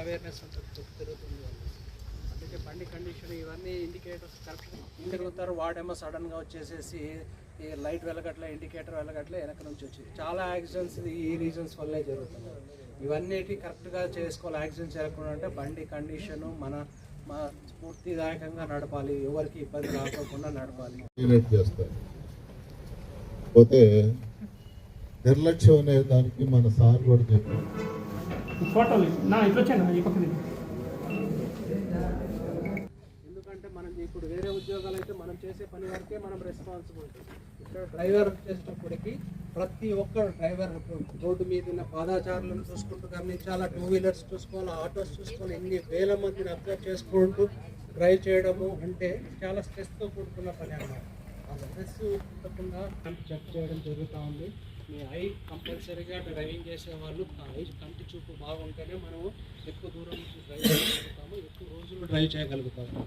Awareness ఉంటుంది తిరుగుతుంది అందుకే బండి కండిషన్ ఇవన్నీ ఇండికేటర్స్ కరెక్ట్గా తిరుగుతారు వాడేమో సడన్గా వచ్చేసేసి ఈ లైట్ వెలగట్లే ఇండికేటర్ వెలగట్లే వెనక నుంచి వచ్చింది. చాలా యాక్సిడెంట్స్ ఈ రీజన్స్ వల్లే జరుగుతున్నాయి. ఇవన్నిటి కరెక్ట్గా చేసుకోవాలి. యాక్సిడెంట్స్ జరగకుండా అంటే బండి కండిషను మన మా స్ఫూర్తిదాయకంగా నడపాలి. ఎవరికి ఇబ్బంది రాకుండా నడపాలి. క్లియరేట్ చేస్తారు పోతే నిర్లక్ష్యం అనే దానికి మన సార్ కూడా చెప్పారు. ఎందుకంటే మనం ఇప్పుడు వేరే ఉద్యోగాలు అయితే మనం చేసే పని వరకే మనం రెస్పాన్సిబిలిటీ ఇక్కడ డ్రైవర్ చేసేటప్పటికి ప్రతి ఒక్క డ్రైవర్ రోడ్డు మీద ఉన్న పాదాచారులను చూసుకుంటూ గమనించాలా టూ వీలర్స్ చూసుకోవాలి ఆటోస్ చూసుకోవాలి ఎన్ని వేల మందిని అబ్జర్వ్ చేసుకుంటూ డ్రైవ్ చేయడము అంటే చాలా స్ట్రెస్తో కూడుకున్న పని అన్నమాట. అడ్రస్ తప్పకుండా చెక్ చేయడం జరుగుతూ ఉంది. మీ ఐ కంపల్సరీగా డ్రైవింగ్ చేసే వాళ్ళు ఐ కంటి చూపు బాగుంటేనే మనము ఎక్కువ దూరం నుంచి డ్రైవ్ చేయగలుగుతాము ఎక్కువ రోజులు డ్రైవ్ చేయగలుగుతాము.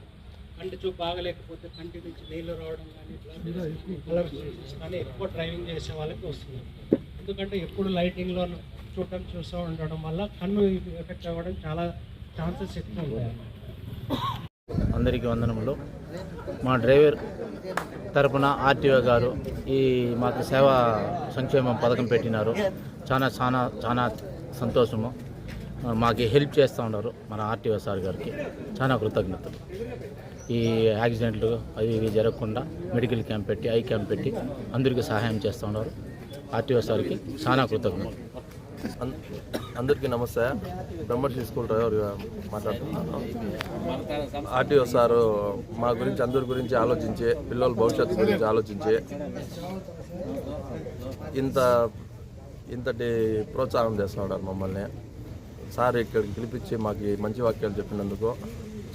కంటి చూపు బాగలేకపోతే కంటి నుంచి నీళ్ళు రావడం కానీ ఇట్లా కానీ ఎక్కువ డ్రైవింగ్ చేసే వాళ్ళకి వస్తుంది. ఎందుకంటే ఎప్పుడు లైటింగ్లో చూడటం చూస్తూ ఉండడం వల్ల కన్ను ఎఫెక్ట్ అవ్వడం చాలా ఛాన్సెస్ ఎక్కువ ఉంటాయి. అందరికీ వందనములు. మా డ్రైవర్ తరపున ఆర్టీఓ గారు ఈ మాకు సేవా సంక్షేమం పథకం పెట్టినారు. చాలా చాలా చాలా సంతోషము. మాకు హెల్ప్ చేస్తూ ఉన్నారు మన ఆర్టీఓ సార్ గారికి. చాలా కృతజ్ఞతలు. ఈ యాక్సిడెంట్లు అవి ఇవి జరగకుండా మెడికల్ క్యాంప్ పెట్టి ఐ క్యాంప్ పెట్టి అందరికీ సహాయం చేస్తూ ఉన్నారు. ఆర్టీఓ సార్కి చాలా కృతజ్ఞతలు. అందరికీ నమస్తే. బ్రహ్మర్షి స్కూల్ డ్రైవర్ మాట్లాడుతున్నాను. ఆర్టీఓ సారు మా గురించి అందరి గురించి ఆలోచించి పిల్లల భవిష్యత్తు గురించి ఆలోచించి ఇంత ఇంతటి ప్రోత్సాహం చేస్తున్నాడు మమ్మల్ని. సార్ ఇక్కడికి పిలిపించి మాకు మంచి వాక్యాలు చెప్పినందుకు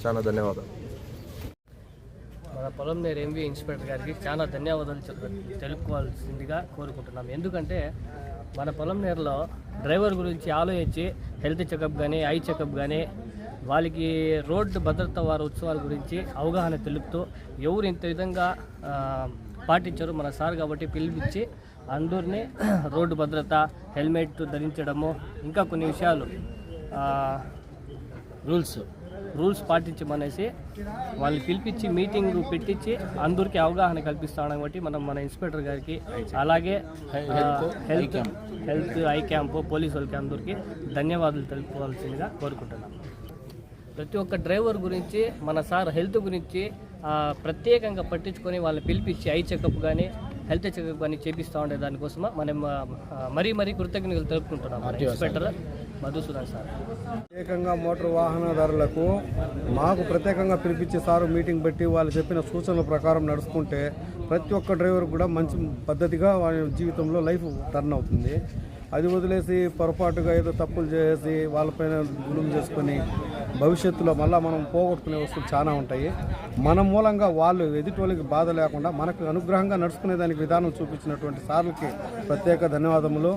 చాలా ధన్యవాదాలు. మన పొలం నేరు ఎంవి ఇన్స్పెక్టర్ గారికి చాలా ధన్యవాదాలు తెలుపుకోవాల్సిందిగా కోరుకుంటున్నాం. ఎందుకంటే మన పొలం నేరలో డ్రైవర్ గురించి ఆలోచించి హెల్త్ చెకప్ కానీ ఐ చెకప్ కానీ వాళ్ళకి రోడ్డు భద్రత వారి ఉత్సవాల గురించి అవగాహన తెలుపుతూ ఎవరు ఇంత విధంగా పాటించారు మన సార్ కాబట్టి పిలిపించి అందరినీ రోడ్డు భద్రత హెల్మెట్ ధరించడము ఇంకా కొన్ని విషయాలు రూల్స్. రూల్స్ పాటించమనేసి వాళ్ళు పిలిపించి మీటింగ్ పెట్టించి అందరికీ అవగాహన కల్పిస్తాం కాబట్టి మనం మన ఇన్స్పెక్టర్ గారికి అలాగే health health health eye camp police వాళ్ళకి అందరికీ ధన్యవాదాలు తెలుపుకోవాల్సిందిగా కోరుకుంటున్నాం ప్రతి ఒక్క డ్రైవర్ గురించి మన సార్ హెల్త్ గురించి ప్రత్యేకంగా పట్టించుకొని వాళ్ళని పిలిపించి ఐ చెకప్ కానీ హెల్త్ చెకప్ కానీ చేపిస్తూ ఉండే దానికోసం మనం మరీ మరీ కృతజ్ఞతలు తెలుపుకుంటున్నాం ఇన్స్పెక్టర్. మధుసూదన్ సార్. ప్రత్యేకంగా మోటార్ వాహనదారులకు మాకు ప్రత్యేకంగా పిలిపించి సారు మీటింగ్ పెట్టి వాళ్ళు చెప్పిన సూచనల ప్రకారం నడుచుకుంటే ప్రతి ఒక్క డ్రైవర్ కూడా మంచి పద్ధతిగా వారి జీవితంలో లైఫ్ టర్న్ అవుతుంది. అది వదిలేసి పొరపాటుగా ఏదో తప్పులు చేసి వాళ్ళపైన గుణం చేసుకొని భవిష్యత్తులో మళ్ళీ మనం పోగొట్టుకునే వస్తువులు చాలా ఉంటాయి. మన మూలంగా వాళ్ళు ఎదుటి వాళ్ళకి బాధ లేకుండా మనకు అనుగ్రహంగా నడుచుకునే దానికి విధానం చూపించినటువంటి సార్లకి ప్రత్యేక ధన్యవాదములు.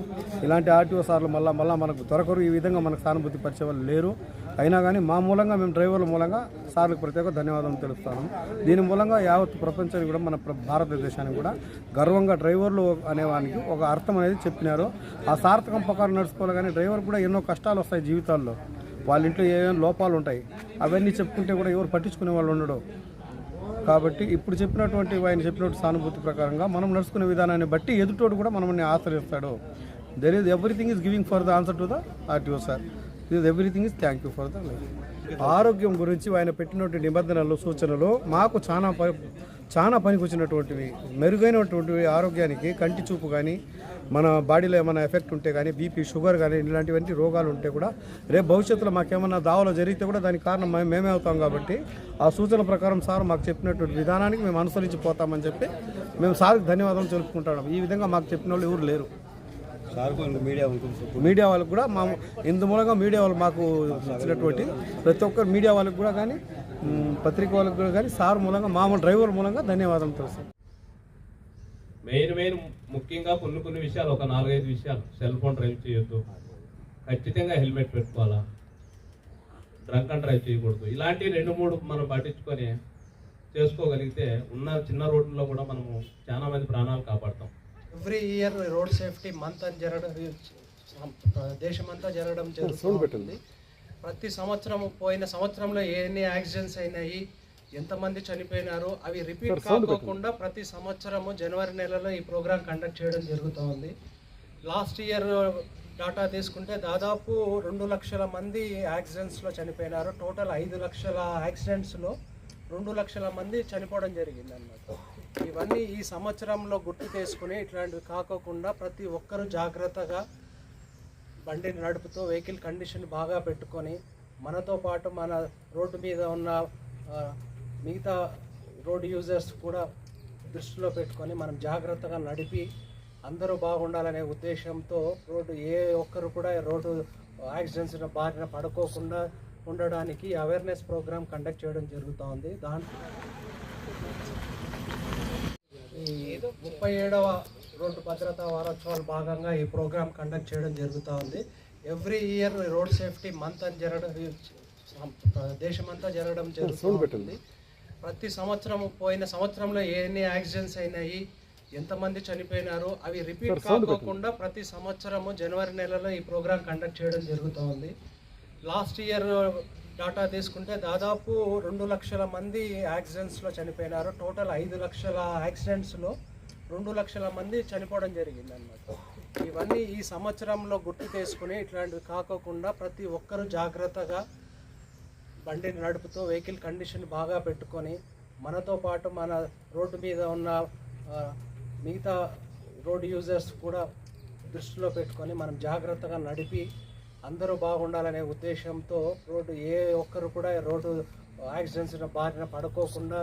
ఇలాంటి ఆర్టీఓ సార్లు మళ్ళీ మళ్ళీ మనకు దొరకరు. ఈ విధంగా మనకు సానుభూతి పరిచే వాళ్ళు లేరు. అయినా కానీ మా మూలంగా మేము డ్రైవర్ల మూలంగా సార్లకు ప్రత్యేక ధన్యవాదాలు తెలుస్తాను దీని మూలంగా యావత్ ప్రపంచానికి కూడా మన భారతదేశానికి కూడా గర్వంగా డ్రైవర్లు అనేవానికి ఒక అర్థం అనేది చెప్పినారు. ఆ సార్థకం ప్రకారం నడుచుకోవాలి కానీ డ్రైవర్ కూడా ఎన్నో కష్టాలు వస్తాయి జీవితాల్లో. వాళ్ళ ఇంట్లో ఏమేమి లోపాలు ఉంటాయి. అవన్నీ చెప్పుకుంటే కూడా ఎవరు పట్టించుకునే వాళ్ళు ఉండడు కాబట్టి ఇప్పుడు చెప్పినటువంటి ఆయన చెప్పినటువంటి సానుభూతి ప్రకారంగా మనం నడుచుకునే విధానాన్ని బట్టి ఎదుటోడు కూడా మనల్ని ఆశ్రయిస్తాడు. There is everything is giving for the answer to the RTO sir ఇది everything is thank you for the ఆరోగ్యం గురించి ఆయన పెట్టినటువంటి నిబంధనలు సూచనలు మాకు చాలా ప చాలా పనికొచ్చినటువంటివి మెరుగైనటువంటివి ఆరోగ్యానికి కంటి చూపు కానీ మన బాడీలో ఏమైనా ఎఫెక్ట్ ఉంటే కానీ బీపీ షుగర్ కానీ ఇలాంటివన్నీ రోగాలు ఉంటే కూడా రేపు భవిష్యత్తులో మాకేమన్నా దావలో జరిగితే కూడా దానికి కారణం మేము- మేమే అవుతాం కాబట్టి ఆ సూచన ప్రకారం సార్ మాకు చెప్పినటువంటి విధానానికి మేము అనుసరించి పోతామని చెప్పి మేము సార్కి ధన్యవాదాలు తెలుపుకుంటాం ఈ విధంగా మాకు చెప్పిన వాళ్ళు ఎవరు లేరు. మీడియా వాళ్ళకు కూడా మా ఇందు మూలంగా మీడియా వాళ్ళు మాకు ఇచ్చినటువంటి ప్రతి ఒక్కరు మీడియా వాళ్ళకు కూడా కానీ పత్రిక వాళ్ళకు కూడా కానీ సార్ మూలంగా మామూలు డ్రైవర్ మూలంగా ధన్యవాదాలు తెలుసు మెయిన్ మెయిన్ ముఖ్యంగా కొన్ని కొన్ని విషయాలు ఒక నాలుగైదు విషయాలు. సెల్ ఫోన్ డ్రైవ్ చేయొద్దు. ఖచ్చితంగా హెల్మెట్ పెట్టుకోవాలా? డ్రంక్ అండ్ డ్రైవ్ చేయకూడదు. ఇలాంటి రెండు మూడు మనం పాటించుకొని చేసుకోగలిగితే ఉన్న చిన్న రోడ్లలో కూడా మనము చాలా మంది ప్రాణాలు కాపాడతాం. Every year road safety month అని జరగడం దేశమంతా జరగడం జరుగుతుంది. ప్రతి సంవత్సరం పోయిన సంవత్సరంలో ఎన్ని యాక్సిడెంట్స్ అయినాయి ఎంతమంది చనిపోయినారు అవి రిపీట్ కాకోకుండా ప్రతి సంవత్సరము జనవరి నెలలో ఈ ప్రోగ్రాం కండక్ట్ చేయడం జరుగుతోంది. లాస్ట్ ఇయర్ డాటా తీసుకుంటే దాదాపు రెండు లక్షల మంది యాక్సిడెంట్స్లో చనిపోయినారు. టోటల్ ఐదు లక్షల యాక్సిడెంట్స్లో రెండు లక్షల మంది చనిపోవడం జరిగింది అన్నమాట ఇవన్నీ ఈ సంవత్సరంలో గుర్తు చేసుకుని ఇట్లాంటివి కాకోకుండా ప్రతి ఒక్కరూ జాగ్రత్తగా బండిని నడుపుతూ వెహికల్ కండిషన్ బాగా పెట్టుకొని మనతో పాటు మన రోడ్డు మీద ఉన్న మిగతా రోడ్ యూజర్స్ కూడా దృష్టిలో పెట్టుకొని మనం జాగ్రత్తగా నడిపి అందరూ బాగుండాలనే ఉద్దేశంతో రోడ్డు ఏ ఒక్కరు కూడా రోడ్డు యాక్సిడెంట్స్ బారిన పడుకోకుండా ఉండడానికి అవేర్నెస్ ప్రోగ్రామ్ కండక్ట్ చేయడం జరుగుతోంది. దాంట్లో ముప్పై ఏడవ రోడ్డు భద్రతా వారోత్సవాల భాగంగా ఈ ప్రోగ్రామ్ కండక్ట్ చేయడం జరుగుతూ ఉంది every year road safety month అని జరగడం దేశమంతా జరగడం జరుగుతుంది. ప్రతి సంవత్సరం పోయిన సంవత్సరంలో ఎన్ని యాక్సిడెంట్స్ అయినాయి ఎంతమంది చనిపోయినారు అవి రిపీట్ కాకోకుండా ప్రతి సంవత్సరము జనవరి నెలలో ఈ ప్రోగ్రాం కండక్ట్ చేయడం జరుగుతోంది. లాస్ట్ ఇయర్ డాటా తీసుకుంటే దాదాపు రెండు లక్షల మంది యాక్సిడెంట్స్లో చనిపోయినారు. టోటల్ ఐదు లక్షల యాక్సిడెంట్స్లో రెండు లక్షల మంది చనిపోవడం జరిగింది అన్నమాట ఇవన్నీ ఈ సంవత్సరంలో గుర్తు చేసుకుని ఇట్లాంటివి కాకోకుండా ప్రతి ఒక్కరూ జాగ్రత్తగా బండిని నడుపుతూ వెహికల్ కండిషన్ బాగా పెట్టుకొని మనతో పాటు మన రోడ్డు మీద ఉన్న మిగతా రోడ్ యూజర్స్ కూడా దృష్టిలో పెట్టుకొని మనం జాగ్రత్తగా నడిపి అందరూ బాగుండాలనే ఉద్దేశంతో రోడ్డు ఏ ఒక్కరు కూడా రోడ్డు యాక్సిడెంట్స్ బారిన పడుకోకుండా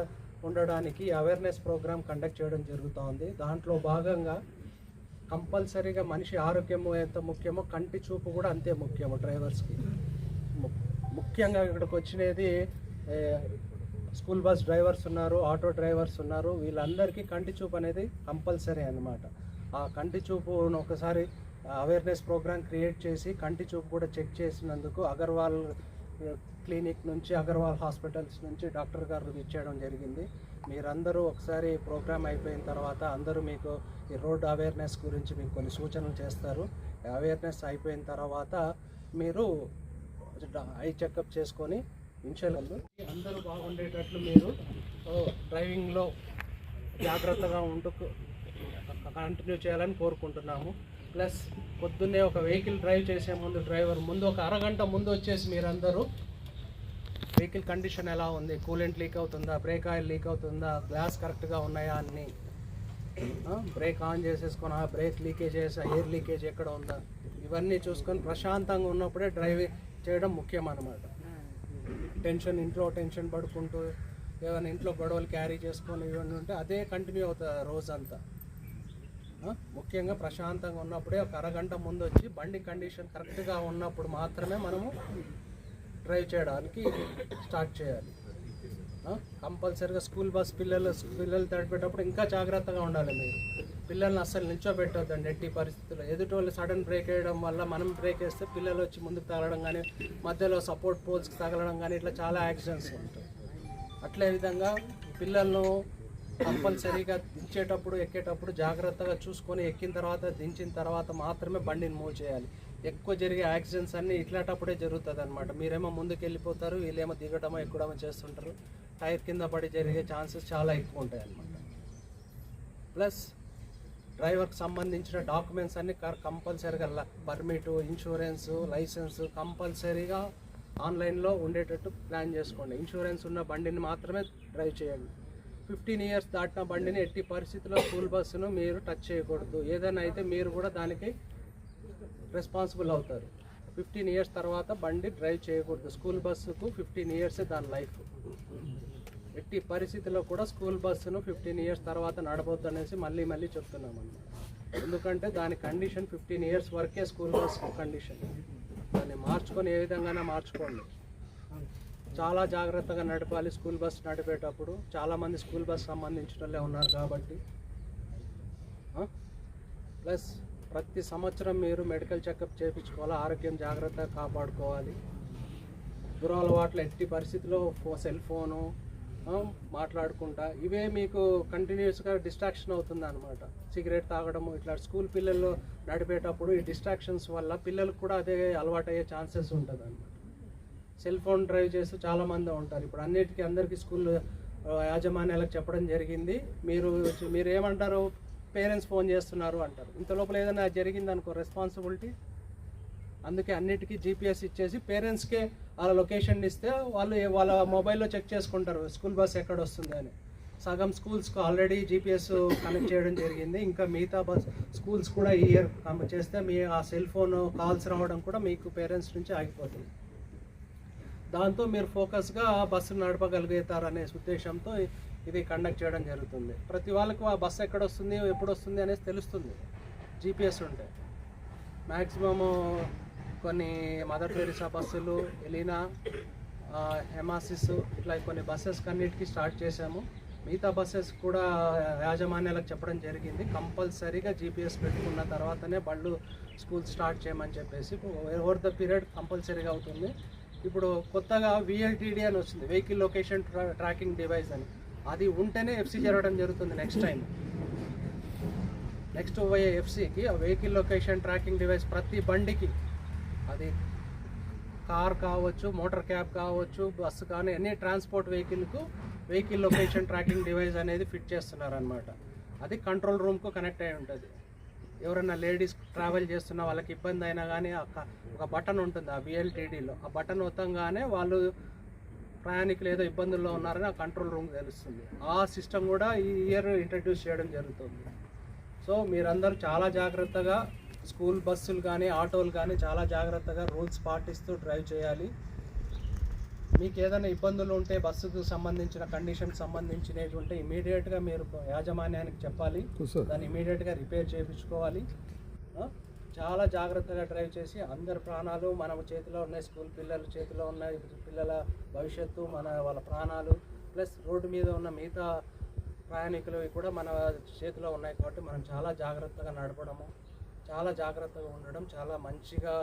ఉండడానికి అవేర్నెస్ ప్రోగ్రామ్ కండక్ట్ చేయడం జరుగుతోంది. దాంట్లో భాగంగా కంపల్సరీగా మనిషి ఆరోగ్యం ఎంత ముఖ్యమో కంటి చూపు కూడా అంతే ముఖ్యము డ్రైవర్స్కి. ముఖ్యంగా ఇక్కడికి వచ్చినది స్కూల్ బస్ డ్రైవర్స్ ఉన్నారు ఆటో డ్రైవర్స్ ఉన్నారు వీళ్ళందరికీ కంటి చూపు అనేది కంపల్సరీ అన్నమాట. ఆ కంటి చూపును ఒకసారి అవేర్నెస్ ప్రోగ్రామ్ క్రియేట్ చేసి కంటి చూపు కూడా చెక్ చేసినందుకు అగర్వాల్ uh, క్లినిక్ నుంచి అగర్వాల్ హాస్పిటల్స్ నుంచి డాక్టర్ గారు ఇచ్చేయడం జరిగింది. మీరందరూ ఒకసారి ప్రోగ్రామ్ అయిపోయిన తర్వాత అందరూ మీకు ఈ రోడ్ అవేర్నెస్ గురించి మీకు కొన్ని సూచనలు చేస్తారు. అవేర్నెస్ అయిపోయిన తర్వాత మీరు ఐ చెకప్ చేసుకొని ఇన్షాల్లు అందరూ బాగుండేటట్లు మీరు uh, డ్రైవింగ్లో జాగ్రత్తగా ఉంటూ కంటిన్యూ చేయాలని కోరుకుంటున్నాము. ప్లస్ పొద్దున్నే ఒక వెహికల్ డ్రైవ్ చేసే ముందు డ్రైవర్ ముందు ఒక అరగంట ముందు వచ్చేసి మీరందరూ వెహికల్ కండిషన్ ఎలా ఉంది? కూలెంట్ లీక్ అవుతుందా? బ్రేక్ ఆయిల్ లీక్ అవుతుందా? గ్లాస్ కరెక్ట్గా ఉన్నాయా అన్ని? బ్రేక్ ఆన్ చేసేసుకొని ఆ బ్రేక్ లీకేజ్ ఎయిర్ లీకేజ్ ఎక్కడ ఉందా? ఇవన్నీ చూసుకొని ప్రశాంతంగా ఉన్నప్పుడే డ్రైవింగ్ చేయడం ముఖ్యం అనమాట టెన్షన్ ఇంట్లో టెన్షన్ పడుకుంటూ ఏమైనా ఇంట్లో గొడవలు క్యారీ చేసుకొని ఇవన్నీ ఉంటే అదే కంటిన్యూ అవుతుంది రోజంతా. ముఖ్యంగా ప్రశాంతంగా ఉన్నప్పుడే ఒక అరగంట ముందు వచ్చి బండి కండిషన్ కరెక్ట్గా ఉన్నప్పుడు మాత్రమే మనము డ్రైవ్ చేయడానికి స్టార్ట్ చేయాలి. కంపల్సరీగా స్కూల్ బస్ పిల్లలు పిల్లలు తడిపేటప్పుడు ఇంకా జాగ్రత్తగా ఉండాలి మీరు. పిల్లల్ని అస్సలు నిల్చోబెట్టొద్దండి ఎట్టి పరిస్థితుల్లో. ఎదుటి వాళ్ళు సడన్ బ్రేక్ వేయడం వల్ల మనం బ్రేక్ వేస్తే పిల్లలు వచ్చి ముందుకు తగలడం కానీ మధ్యలో సపోర్ట్ పోల్స్కి తగలడం కానీ ఇట్లా చాలా యాక్సిడెంట్స్ ఉంటాయి. అట్లే విధంగా పిల్లలను కంపల్సరీగా దించేటప్పుడు ఎక్కేటప్పుడు జాగ్రత్తగా చూసుకొని ఎక్కిన తర్వాత దించిన తర్వాత మాత్రమే బండిని మూవ్ చేయాలి. ఎక్కువ జరిగే యాక్సిడెంట్స్ అన్నీ ఇట్లాంటప్పుడే జరుగుతుంది అనమాట మీరేమో ముందుకు వెళ్ళిపోతారు వీళ్ళేమో దిగడమో ఎక్కడమో చేస్తుంటారు. టైర్ కింద పడి జరిగే ఛాన్సెస్ చాలా ఎక్కువ ఉంటాయి అనమాట ప్లస్ డ్రైవర్కి సంబంధించిన డాక్యుమెంట్స్ అన్ని కంపల్సరీగా పర్మిట్ ఇన్సూరెన్స్ లైసెన్స్ కంపల్సరీగా ఆన్లైన్లో ఉండేటట్టు ప్లాన్ చేసుకోండి. ఇన్సూరెన్స్ ఉన్న బండిని మాత్రమే డ్రైవ్ చేయండి. ఫిఫ్టీన్ ఇయర్స్ దాటిన బండిని ఎట్టి పరిస్థితుల్లో స్కూల్ బస్సును మీరు టచ్ చేయకూడదు. ఏదైనా అయితే మీరు కూడా దానికి రెస్పాన్సిబుల్ అవుతారు. ఫిఫ్టీన్ ఇయర్స్ తర్వాత బండి డ్రైవ్ చేయకూడదు. స్కూల్ బస్సుకు ఫిఫ్టీన్ ఇయర్స్ దాని లైఫ్ ఎట్టి పరిస్థితిలో కూడా స్కూల్ బస్సును ఫిఫ్టీన్ ఇయర్స్ తర్వాత నడవద్దు అనేసి మళ్ళీ మళ్ళీ చెప్తున్నాం ఎందుకంటే దాని కండిషన్ ఫిఫ్టీన్ ఇయర్స్ వరకే స్కూల్ బస్ కండిషన్ దాన్ని మార్చుకొని ఏ విధంగానే మార్చుకోండి. చాలా జాగ్రత్తగా నడపాలి. స్కూల్ బస్ నడిపేటప్పుడు చాలామంది స్కూల్ బస్ సంబంధించిన వాళ్ళే ఉన్నారు కాబట్టి. ప్లస్ ప్రతి సంవత్సరం మీరు మెడికల్ చెకప్ చేయించుకోవాలి ఆరోగ్యం జాగ్రత్తగా కాపాడుకోవాలి. దురలవాట్లు ఎట్టి పరిస్థితిలో ఫో సెల్ ఫోను మాట్లాడుకుంటా. ఇవే మీకు కంటిన్యూస్గా డిస్ట్రాక్షన్ అవుతుంది అనమాట సిగరెట్ తాగడము ఇట్లా స్కూల్ పిల్లలు నడిపేటప్పుడు ఈ డిస్ట్రాక్షన్స్ వల్ల పిల్లలకు కూడా అదే అలవాటు అయ్యే ఛాన్సెస్ ఉంటుంది అనమాట సెల్ ఫోన్ డ్రైవ్ చేస్తూ చాలామంది ఉంటారు. ఇప్పుడు అన్నిటికీ అందరికీ స్కూల్ యాజమాన్యాలకు చెప్పడం జరిగింది. మీరు మీరు ఏమంటారు? పేరెంట్స్ ఫోన్ చేస్తున్నారు అంటారు. ఇంత లోపల ఏదైనా జరిగింది అనుకో రెస్పాన్సిబిలిటీ అందుకే అన్నిటికీ జీపీఎస్ ఇచ్చేసి పేరెంట్స్కే వాళ్ళ లొకేషన్ ఇస్తే వాళ్ళు వాళ్ళ మొబైల్లో చెక్ చేసుకుంటారు స్కూల్ బస్ ఎక్కడ వస్తుంది అని. సగం స్కూల్స్కి ఆల్రెడీ జీపీఎస్ కనెక్ట్ చేయడం జరిగింది. ఇంకా మిగతా బస్ స్కూల్స్ కూడా ఈ ఇయర్ చేస్తే మీ ఆ సెల్ ఫోన్ కాల్స్ రావడం కూడా మీకు పేరెంట్స్ నుంచి ఆగిపోతుంది. దాంతో మీరు ఫోకస్గా బస్సు నడపగలుగుతారు అనే ఉద్దేశంతో ఇది కండక్ట్ చేయడం జరుగుతుంది. ప్రతి వాళ్ళకు ఆ బస్సు ఎక్కడ వస్తుంది ఎప్పుడు వస్తుంది అనేది తెలుస్తుంది. జీపీఎస్ ఉంటే. మ్యాక్సిమము కొన్ని మదర్ టెరిసా బస్సులు ఎలీనా హెమాసిస్ ఇట్లా కొన్ని బస్సెస్ అన్నిటికీ స్టార్ట్ చేశాము. మిగతా బస్సెస్ కూడా యాజమాన్యాలకు చెప్పడం జరిగింది. కంపల్సరీగా జీపీఎస్ పెట్టుకున్న తర్వాతనే బళ్ళు స్కూల్ స్టార్ట్ చేయమని చెప్పేసి ఓవర్ ద పీరియడ్ కంపల్సరీగా అవుతుంది. ఇప్పుడు కొత్తగా విఎల్టీడీ అని వచ్చింది వెహికల్ లొకేషన్ ట్రాకింగ్ డివైస్ అని. అది ఉంటేనే ఎఫ్సీ జరగడం జరుగుతుంది నెక్స్ట్ టైం నెక్స్ట్ పోయే ఎఫ్సీకి ఆ వెహికల్ లొకేషన్ ట్రాకింగ్ డివైస్ ప్రతి బండికి అది కార్ కావచ్చు మోటార్ క్యాబ్ కావచ్చు బస్సు కానీ అన్ని ట్రాన్స్పోర్ట్ వెహికల్కు వెహికల్ లొకేషన్ ట్రాకింగ్ డివైస్ అనేది ఫిట్ చేస్తున్నారు అనమాట అది కంట్రోల్ రూమ్కు కనెక్ట్ అయి ఉంటుంది. ఎవరైనా లేడీస్ ట్రావెల్ చేస్తున్న వాళ్ళకి ఇబ్బంది అయినా కానీ ఒక బటన్ ఉంటుంది ఆ బిఎల్టీడీలో ఆ బటన్ వత్తంగానే వాళ్ళు ప్రయాణికులు ఏదో ఇబ్బందుల్లో ఉన్నారని ఆ కంట్రోల్ రూమ్ తెలుస్తుంది. ఆ సిస్టమ్ కూడా ఈ ఇయర్ ఇంట్రడ్యూస్ చేయడం జరుగుతుంది. సో మీరందరూ చాలా జాగ్రత్తగా స్కూల్ బస్సులు కానీ ఆటోలు కానీ చాలా జాగ్రత్తగా రూల్స్ పాటిస్తూ డ్రైవ్ చేయాలి. మీకు ఏదైనా ఇబ్బందులు ఉంటే బస్సుకు సంబంధించిన కండిషన్కి సంబంధించినవి ఉంటే ఇమీడియట్గా మీరు యాజమాన్యానికి చెప్పాలి. దాన్ని ఇమీడియట్గా రిపేర్ చేయించుకోవాలి? చాలా జాగ్రత్తగా డ్రైవ్ చేసి అందరి ప్రాణాలు మన చేతిలో ఉన్నాయి స్కూల్ పిల్లల చేతిలో ఉన్నాయి పిల్లల భవిష్యత్తు మన వాళ్ళ ప్రాణాలు ప్లస్ రోడ్డు మీద ఉన్న మిగతా ప్రయాణికులు కూడా మన చేతిలో ఉన్నాయి కాబట్టి మనం చాలా జాగ్రత్తగా నడపడము చాలా జాగ్రత్తగా ఉండడం చాలా మంచిగా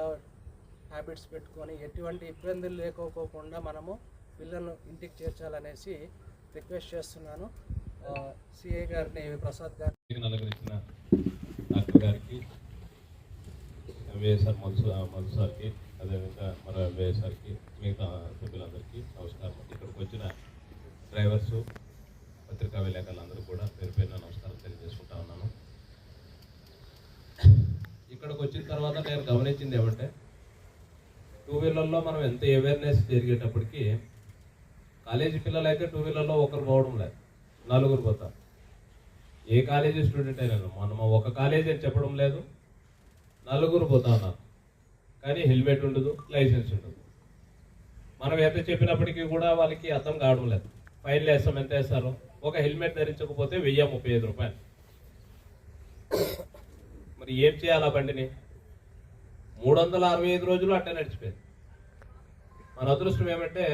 హ్యాబిట్స్ పెట్టుకొని ఎటువంటి ఇబ్బందులు లేకోకుండా మనము పిల్లలను ఇంటికి చేర్చాలనేసి రిక్వెస్ట్ చేస్తున్నాను. సిఐ గారిని ప్రసాద్ గారిని. అలంకరించిన డాక్టర్ గారికి వైఎస్ఆర్ మధు మధు సార్కి అదేవిధంగా మన వైఎస్ఆర్కి మిగతా సభ్యులందరికీ నమస్కారం. ఇక్కడికి వచ్చిన డ్రైవర్సు పత్రికా విలేకరులందరూ కూడా పేరు పేరున నమస్కారం తెలియజేసుకుంటా ఉన్నాను. ఇక్కడికి వచ్చిన తర్వాత నేను గమనించింది ఏమంటే టూ వీలర్లో మనం ఎంత అవేర్నెస్ జరిగేటప్పటికీ కాలేజీ పిల్లలు అయితే టూ వీలర్లో ఒకరు పోవడం లేదు. నలుగురు పోతారు. ఏ కాలేజీ స్టూడెంట్ అయినా మనం ఒక కాలేజీ అని చెప్పడం లేదు. నలుగురు పోతా ఉన్నారు. కానీ హెల్మెట్ ఉండదు లైసెన్స్ ఉండదు. మనం ఎంత చెప్పినప్పటికీ కూడా వాళ్ళకి అర్థం కావడం లేదు. ఫైన్ వేస్తాం ఎంత వేస్తారు. ఒక హెల్మెట్ ధరించకపోతే వెయ్యి ముప్పై ఐదు రూపాయలు. మరి ఏం చేయాలి ఆ బండిని? మూడు వందల అరవై ఐదు రోజులు అట్టే నడిచిపోయింది. మన అదృష్టం ఏమంటే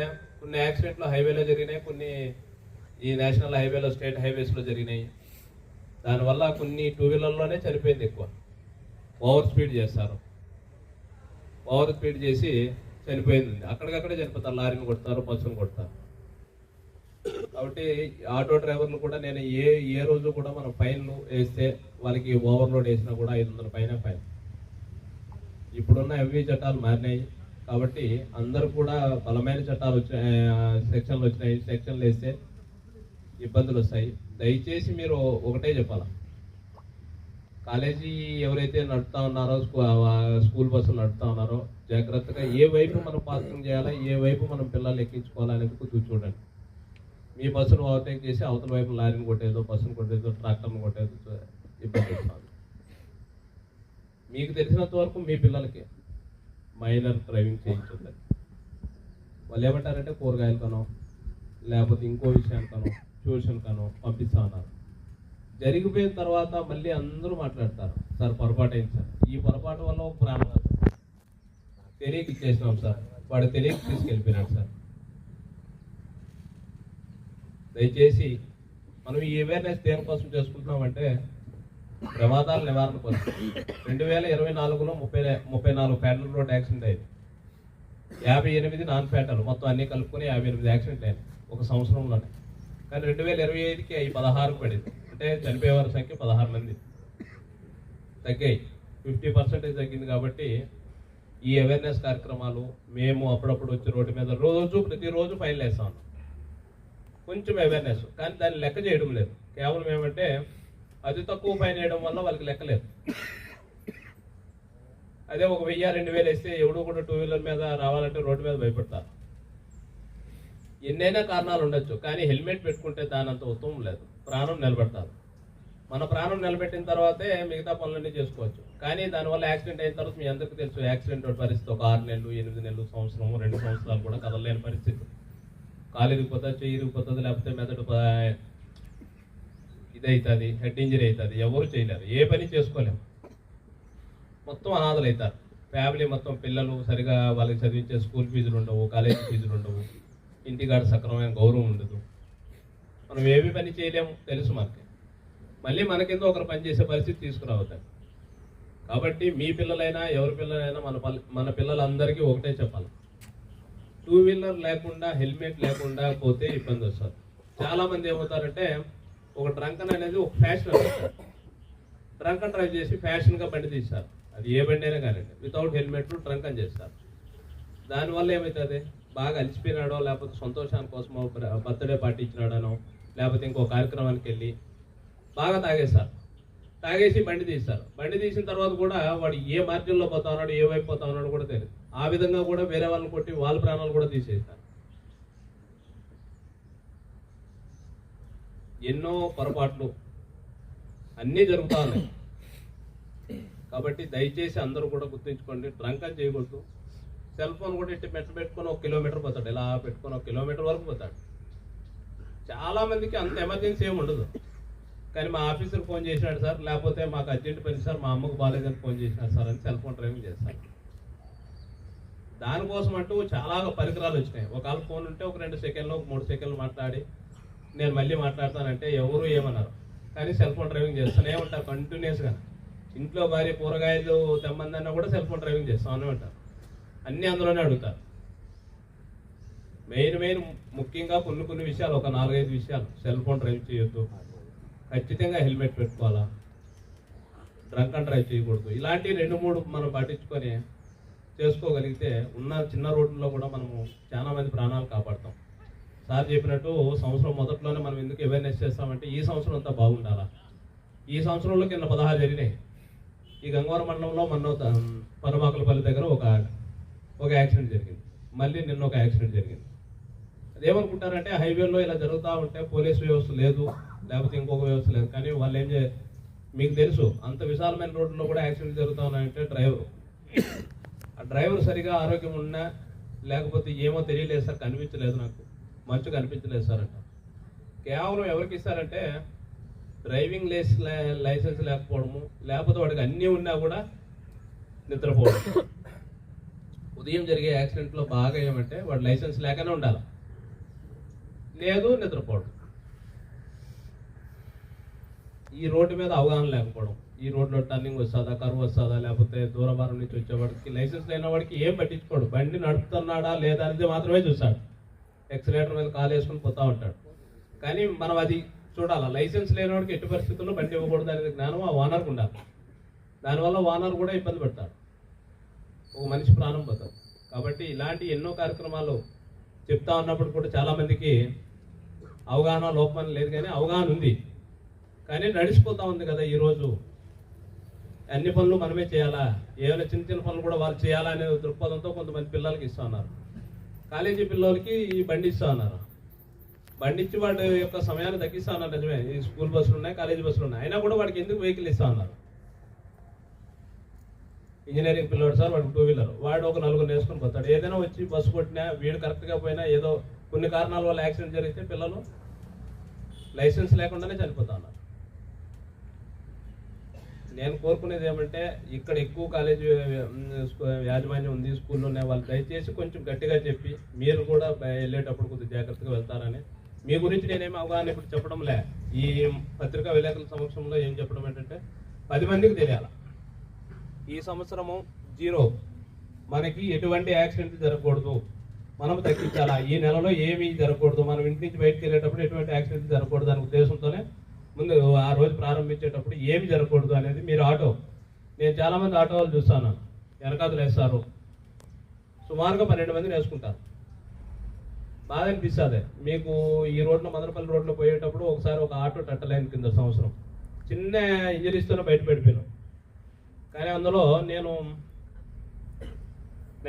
కొన్ని యాక్సిడెంట్లు హైవేలో జరిగినాయి కొన్ని ఈ నేషనల్ హైవేలో స్టేట్ హైవేస్లో జరిగినాయి. దానివల్ల కొన్ని టూ వీలర్లోనే చనిపోయింది ఎక్కువ. ఓవర్ స్పీడ్ చేస్తారు. ఓవర్ స్పీడ్ చేసి చనిపోయింది. అక్కడికక్కడే చనిపోతారు లారీని కొడతారు బస్సును కొడతారు. కాబట్టి ఆటో డ్రైవర్లు కూడా నేను ఏ ఏ రోజు కూడా మనం ఫైన్లు వేస్తే వాళ్ళకి ఓవర్లోడ్ వేసినా కూడా ఐదు వందల పైన ఫైన్. ఇప్పుడున్న ఎంవీ చట్టాలు మారినాయి. కాబట్టి అందరూ కూడా బలమైన చట్టాలు వచ్చినాయి సెక్షన్లు వచ్చినాయి. సెక్షన్లు వేస్తే ఇబ్బందులు వస్తాయి. దయచేసి మీరు ఒకటే చెప్పాలా. కాలేజీ ఎవరైతే నడుపుతా ఉన్నారో స్కూల్ బస్సులు నడుపుతా ఉన్నారో జాగ్రత్తగా ఏ వైపు మనం పార్కింగ్ చేయాలా ఏ వైపు మనం పిల్లల్ని ఎక్కించుకోవాలనేది కొద్దిగా చూడండి. మీ బస్సును ఓవర్టేక్ చేసి అవతల వైపు లారీని కొట్టేదో బస్సును కొట్టేదో ట్రాక్టర్ని కొట్టేదో ఇబ్బంది అవుతుంది మీకు తెలిసినంత వరకు మీ పిల్లలకి మైనర్ డ్రైవింగ్ చేయించండి వాళ్ళు ఏమంటారంటే కూరగాయలు కనో లేకపోతే ఇంకో విషయానికనో ట్యూషన్ కనో పంపిస్తా జరిగిపోయిన తర్వాత మళ్ళీ అందరూ మాట్లాడతారు సార్ పొరపాటు అయింది సార్. ఈ పొరపాటు వల్ల ఒక ప్రాణం తెలియక ఇచ్చేసినాం సార్. వాడు తెలియక తీసుకెళ్ళిపోయినాడు సార్. దయచేసి మనం ఈ అవేర్నెస్ దేనికోసం చేసుకుంటున్నామంటే ప్రమాదాల నివారణ కోసం. రెండు వేల ఇరవై నాలుగులో ముప్పై ముప్పై నాలుగు ఫ్యాటల్ రోడ్ యాక్సిడెంట్ అయింది. యాభై ఎనిమిది నాన్ ఫ్యాటల్ మొత్తం అన్ని కలుపుకొని యాభై ఎనిమిది యాక్సిడెంట్ అయింది ఒక సంవత్సరంలోనే. కానీ రెండు వేల ఇరవై ఐదుకి అవి పదహారుకు పడింది. అంటే చనిపోయేవారి సంఖ్య పదహారు మంది. తగ్గాయి. ఫిఫ్టీ పర్సెంటేజ్ తగ్గింది కాబట్టి ఈ అవేర్నెస్ కార్యక్రమాలు మేము అప్పుడప్పుడు వచ్చి రోడ్డు మీద రోజు ప్రతిరోజు ఫైల్ వేస్తాం. కొంచెం అవేర్నెస్. కానీ దాన్ని లెక్క చేయడం లేదు. కేవలం ఏమంటే అతి తక్కువ ఫైన్ వేయడం వల్ల వాళ్ళకి లెక్కలేదు అదే ఒక వెయ్యి రెండు వేలు వేస్తే ఎవడో కూడా టూ వీలర్ మీద రావాలంటే రోడ్డు మీద భయపడతారు. ఎన్నైనా కారణాలు ఉండొచ్చు కానీ హెల్మెట్ పెట్టుకుంటే దాని అంత ఉత్తమం లేదు. ప్రాణం నిలబెడతారు. మన ప్రాణం నిలబెట్టిన తర్వాతే మిగతా పనులన్నీ చేసుకోవచ్చు. కానీ దానివల్ల యాక్సిడెంట్ అయిన తర్వాత మీ అందరికీ తెలుసు యాక్సిడెంట్ పరిస్థితి ఒక ఆరు నెలలు ఎనిమిది నెలలు సంవత్సరం రెండు సంవత్సరాలు కూడా కదలలేని పరిస్థితి. కాలు ఇరిగిపోతుంది చెయ్యి ఇరిగిపోతుంది లేకపోతే మెదడు ఇది అవుతుంది హెడ్ ఇంజరీ అవుతుంది ఎవరు చేయలేరు ఏ పని చేసుకోలేము. మొత్తం అనాథలు అవుతారు ఫ్యామిలీ మొత్తం పిల్లలు సరిగా వాళ్ళకి చదివించే స్కూల్ ఫీజులు ఉండవు కాలేజీ ఫీజులు ఉండవు. ఇంటికాడ సక్రమైన గౌరవం ఉండదు. మనం ఏమి పని చేయలేము తెలుసు మనకి. మళ్ళీ మనకింద ఒకరు పని చేసే పరిస్థితి తీసుకురావద్దాం. కాబట్టి మీ పిల్లలైనా ఎవరి పిల్లలైనా మన మన పిల్లలందరికీ ఒకటే చెప్పాలి. టూ వీలర్ లేకుండా హెల్మెట్ లేకుండా పోతే ఇబ్బంది వస్తుంది. చాలామంది ఏమవుతారంటే ఒక డ్రంకన్ అనేది ఒక ఫ్యాషన్ డ్రంకన్ డ్రైవ్ చేసి ఫ్యాషన్గా బండి తీస్తారు అది ఏ బండి అయినా కానీ వితౌట్ హెల్మెట్ డ్రంకన్ చేస్తారు దానివల్ల ఏమవుతుంది బాగా అలిసిపోయినాడో లేకపోతే సంతోషాని కోసమో బర్త్డే పార్టీ ఇచ్చినాడనో లేకపోతే ఇంకో కార్యక్రమానికి వెళ్ళి బాగా తాగేస్తారు తాగేసి బండి తీస్తారు బండి తీసిన తర్వాత కూడా వాడు ఏ మార్గంలో పోతా ఉన్నాడు ఏ వైపు పోతా ఉన్నాడు కూడా తెలియదు ఆ విధంగా కూడా వేరే వాళ్ళని కొట్టి వాళ్ళ ప్రాణాలు కూడా తీసేస్తారు ఎన్నో పొరపాట్లు అన్నీ జరుగుతూ ఉన్నాయి. కాబట్టి దయచేసి అందరూ కూడా గుర్తుంచుకోండి డ్రంక్ అని చేయకూడదు. సెల్ ఫోన్ కూడా ఇట్టి మెట్టు పెట్టుకొని ఒక కిలోమీటర్ పోతాడు ఇలా పెట్టుకొని ఒక కిలోమీటర్ వరకు పోతాడు. చాలామందికి అంత ఎమర్జెన్సీ ఏమి ఉండదు. కానీ మా ఆఫీసర్ ఫోన్ చేసినాడు సార్ లేకపోతే మాకు అర్జెంట్ పని సార్ మా అమ్మకు బాగాలేదని ఫోన్ చేసినాడు సార్ అని సెల్ ఫోన్ డ్రైవింగ్ చేస్తాను దానికోసం అంటూ చాలా పరికరాలు వచ్చినాయి. ఒకవేళ ఫోన్ ఉంటే ఒక రెండు సెకండ్లు ఒక మూడు సెకండ్లు మాట్లాడి నేను మళ్ళీ మాట్లాడతానంటే ఎవరు ఏమన్నారు? కానీ సెల్ ఫోన్ డ్రైవింగ్ చేస్తూనే ఉంటారు కంటిన్యూస్గా ఇంట్లో భార్య కూరగాయలు తెమ్మందన్నా కూడా సెల్ ఫోన్ డ్రైవింగ్ చేస్తామని ఉంటారు అన్నీ అందులోనే అడుగుతారు మెయిన్ మెయిన్ ముఖ్యంగా కొన్ని కొన్ని విషయాలు ఒక నాలుగైదు విషయాలు. సెల్ ఫోన్ డ్రైవ్ చేయొద్దు. ఖచ్చితంగా హెల్మెట్ పెట్టుకోవాలా? డ్రంక్ అండ్ డ్రైవ్ చేయకూడదు. ఇలాంటి రెండు మూడు మనం పాటించుకొని చేసుకోగలిగితే ఉన్న చిన్న రోడ్లలో కూడా మనము చాలా మంది ప్రాణాలు కాపాడతాం. సార్ చెప్పినట్టు సంవత్సరం మొదట్లోనే మనం ఎందుకు అవేర్నెస్ చేస్తామంటే ఈ సంవత్సరం అంతా బాగుండాలా? ఈ సంవత్సరంలో కింద పదహారు జరిగినాయి. ఈ గంగవరం మండలంలో మొన్న పరమాకులపల్లి దగ్గర ఒక ఒక యాక్సిడెంట్ జరిగింది. మళ్ళీ నిన్న ఒక యాక్సిడెంట్ జరిగింది. అదేమనుకుంటారంటే హైవేలో ఇలా జరుగుతూ ఉంటే పోలీస్ వ్యవస్థ లేదు లేకపోతే ఇంకొక వ్యవస్థ లేదు. కానీ వాళ్ళు ఏం చే మీకు తెలుసు అంత విశాలమైన రోడ్లో కూడా యాక్సిడెంట్ జరుగుతూ ఉన్నాయంటే డ్రైవర్. ఆ డ్రైవర్ సరిగా ఆరోగ్యం ఉన్నా లేకపోతే ఏమో తెలియలేదు సార్ కనిపించలేదు నాకు. మంచు కనిపించలేదు సార్ అంట. కేవలం ఎవరికి ఇస్తారంటే డ్రైవింగ్ లైస్ లైసెన్స్ లేకపోవడము లేకపోతే వాడికి అన్నీ ఉన్నా కూడా నిద్రపోవడం. ఉదయం జరిగే యాక్సిడెంట్లో బాగా ఏమంటే వాడు లైసెన్స్ లేకనే ఉండాలి. లేదు నిద్రపోవడం. ఈ రోడ్డు మీద అవగాహన లేకపోవడం. ఈ రోడ్లో టర్నింగ్ వస్తుందా కరువు వస్తుందా లేకపోతే దూరభారం నుంచి వచ్చేవాడికి లైసెన్స్ లేని వాడికి ఏం పట్టించుకోడు. బండి నడుపుతున్నాడా లేదా అనేది మాత్రమే చూస్తాడు. ఎక్సలేటర్ మీద కాలు వేసుకుని పోతూ ఉంటాడు. కానీ మనం అది చూడాలి లైసెన్స్ లేనివాడికి ఎట్టి పరిస్థితుల్లో బండి ఇవ్వకూడదు అనేది జ్ఞానం ఆ ఓనర్కి ఉండాలి. దానివల్ల ఓనర్ కూడా ఇబ్బంది పడతాడు. ఒక మనిషి ప్రాణం పోతాడు. కాబట్టి ఇలాంటి ఎన్నో కార్యక్రమాలు చెప్తా ఉన్నప్పుడు కూడా చాలామందికి అవగాహన లోపం లేదు కానీ అవగాహన ఉంది. కానీ నడిచిపోతూ ఉంది కదా ఈరోజు. అన్ని పనులు మనమే చేయాలా? ఏమైనా చిన్న చిన్న పనులు కూడా వాళ్ళు చేయాలా అనే దృక్పథంతో కొంతమంది పిల్లలకి ఇస్తూ ఉన్నారు. కాలేజీ పిల్లలకి ఈ బండి ఇస్తా ఉన్నారు బండి ఇచ్చి వాటి యొక్క సమయాన్ని తగ్గిస్తా ఉన్నారు నిజమే. ఈ స్కూల్ బస్సులు ఉన్నాయి కాలేజీ బస్సులు ఉన్నాయి. అయినా కూడా వాడికి ఎందుకు వెహికల్ ఇస్తా ఉన్నారు ఇంజనీరింగ్ పిల్లోడు సార్ వాడు టూ వీలర్. వాడు ఒక నలుగురు నేర్చుకుని పోతాడు. ఏదైనా వచ్చి బస్సు కొట్టినా వీడు కరెక్ట్గా పోయినా ఏదో కొన్ని కారణాల వల్ల యాక్సిడెంట్ జరిగితే పిల్లలు లైసెన్స్ లేకుండానే చనిపోతా ఉన్నారు నేను కోరుకునేది ఏమంటే ఇక్కడ ఎక్కువ కాలేజీ యాజమాన్యం ఉంది స్కూల్లోనే వాళ్ళు దయచేసి కొంచెం గట్టిగా చెప్పి మీరు కూడా బయ- వెళ్ళేటప్పుడు కొద్దిగా జాగ్రత్తగా వెళ్తారని. మీ గురించి నేనేమి అవగాహన ఇప్పుడు చెప్పడం లే. ఈ పత్రికా విలేకరుల సమక్షంలో ఏం చెప్పడం ఏంటంటే పది మందికి తెలియాలి? ఈ సంవత్సరము జీరో. మనకి ఎటువంటి యాక్సిడెంట్ జరగకూడదు. మనం తగ్గించాలా? ఈ నెలలో ఏమీ జరగకూడదు. మనం ఇంటి నుంచి బయటకు వెళ్ళేటప్పుడు ఎటువంటి యాక్సిడెంట్ జరగకూడదు అనే ఉద్దేశంతోనే ముందు ఆ రోజు ప్రారంభించేటప్పుడు ఏమి జరగకూడదు అనేది మీరు ఆటో. నేను చాలామంది ఆటో వాళ్ళు చూస్తాను. వెనకాతలు వేస్తారు. సుమారుగా పన్నెండు మందిని వేసుకుంటారు. బాధ అనిపిస్తుంది. మీకు ఈ రోడ్లో మదనపల్లి రోడ్లో పోయేటప్పుడు ఒకసారి ఒక ఆటో టట్టలైన కింద సంవత్సరం. చిన్న ఇంజరీస్తోనే బయట పడిపోయాను. కానీ అందులో నేను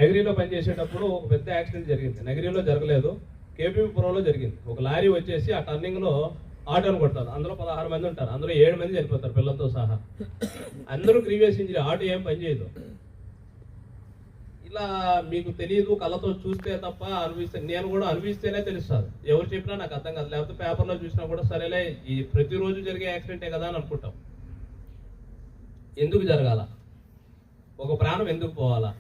నగరీలో పనిచేసేటప్పుడు ఒక పెద్ద యాక్సిడెంట్ జరిగింది. నగరీలో జరగలేదు. కేపీపురంలో జరిగింది. ఒక లారీ వచ్చేసి ఆ టర్నింగ్లో ఆటోను కొడతారు. అందులో పదహారు మంది ఉంటారు. అందులో ఏడు మంది చనిపోతారు పిల్లలతో సహా. అందరూ క్రీవియస్ ఇంజరీ ఆటో ఏం పనిచేయదు ఇలా మీకు తెలియదు కళ్ళతో చూస్తే తప్ప అనిపిస్తే నేను కూడా అనిపిస్తేనే తెలుస్తుంది. ఎవరు చెప్పినా నాకు అర్థం కాదు. లేకపోతే పేపర్లో చూసినా కూడా సరేలే ఈ ప్రతిరోజు జరిగే యాక్సిడెంటే కదా అని అనుకుంటాం. ఎందుకు జరగాల? ఒక ప్రాణం ఎందుకు పోవాలా?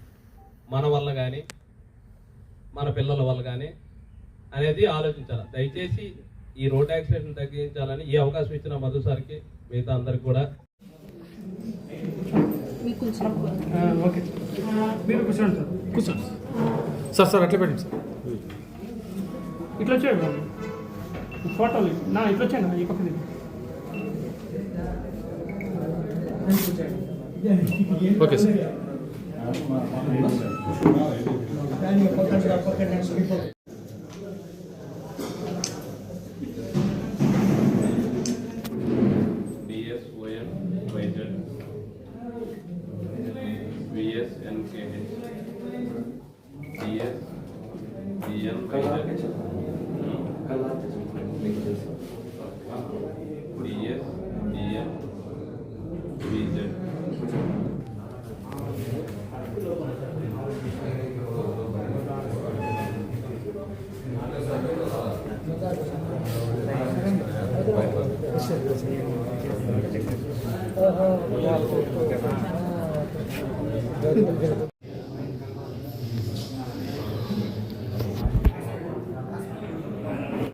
మన వల్ల కానీ మన పిల్లల వల్ల కానీ అనేది ఆలోచించాలి. దయచేసి ఈ రోడ్ యాక్సిడెంట్ తగ్గించాలని ఈ అవకాశం ఇచ్చిన మధు సార్కి మిగతా అందరికి కూడా. ఆ, ఓకే. మీరు కూర్చోండి సార్. కూర్చోండి సార్. సార్ అట్లా పెట్టండి సార్. ఇట్లా వచ్చేయండి బాబు. ఫోటోలు నా ఇట్లా వచ్చాను ఈ పక్కన ఓకే సార్. derecho.